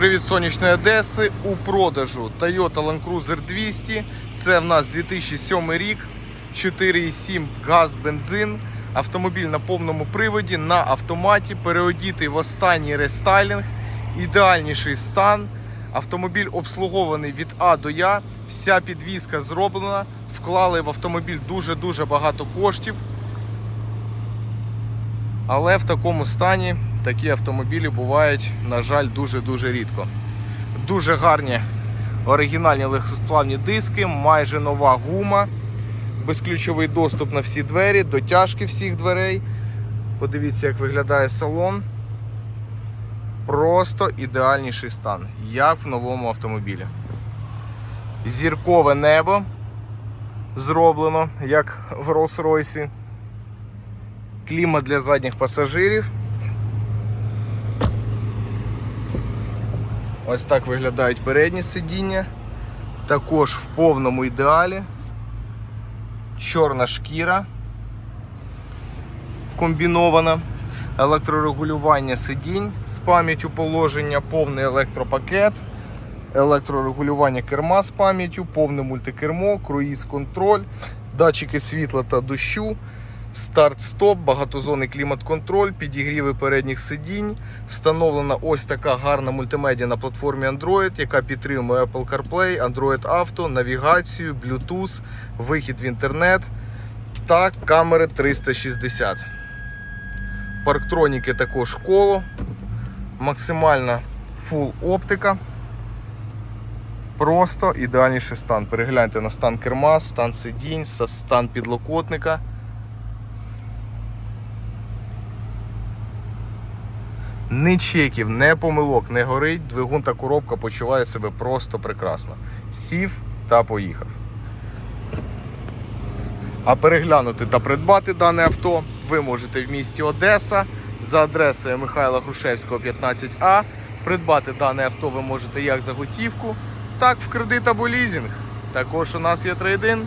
привіт сонячної Одеси. У продажу Toyota Land Cruiser 200. Це в нас 2007 рік, 4,7 газ, бензин. Автомобіль на повному приводі, на автоматі, переодітий в останній рестайлінг, ідеальніший стан. Автомобіль обслугований від А до Я. Вся підвізка зроблена. Вклали в автомобіль дуже-дуже багато коштів. Але в такому стані такі автомобілі бувають, на жаль, дуже-дуже рідко. Дуже гарні оригінальні легкосплавні диски, майже нова гума, безключовий доступ на всі двері, дотяжки всіх дверей. Подивіться, як виглядає салон. Просто ідеальніший стан, як в новому автомобілі. Зіркове небо зроблено, як в Rolls-Royce клімат для задніх пасажирів. Ось так виглядають передні сидіння. Також в повному ідеалі. Чорна шкіра комбінована. Електрорегулювання сидінь з пам'яттю положення, повний електропакет, електрорегулювання керма з пам'яттю, повне мультикермо, круїз-контроль, датчики світла та дощу, старт-стоп, багатозонний клімат-контроль, підігріви передніх сидінь. Встановлена ось така гарна мультимедіа на платформі Android, яка підтримує Apple CarPlay, Android Auto, навігацію, Bluetooth, вихід в інтернет та камери 360. Парктроніки також коло, максимальна фул оптика. Просто ідеальніший стан. Перегляньте на стан керма, стан сидінь, стан підлокотника. Ні чеків, не помилок, не горить. Двигун та коробка почуває себе просто прекрасно. Сів та поїхав. А переглянути та придбати дане авто ви можете в місті Одеса за адресою Михайла Грушевського, 15А. Придбати дане авто ви можете як за готівку, так в кредит або лізинг. Також у нас є трейдин.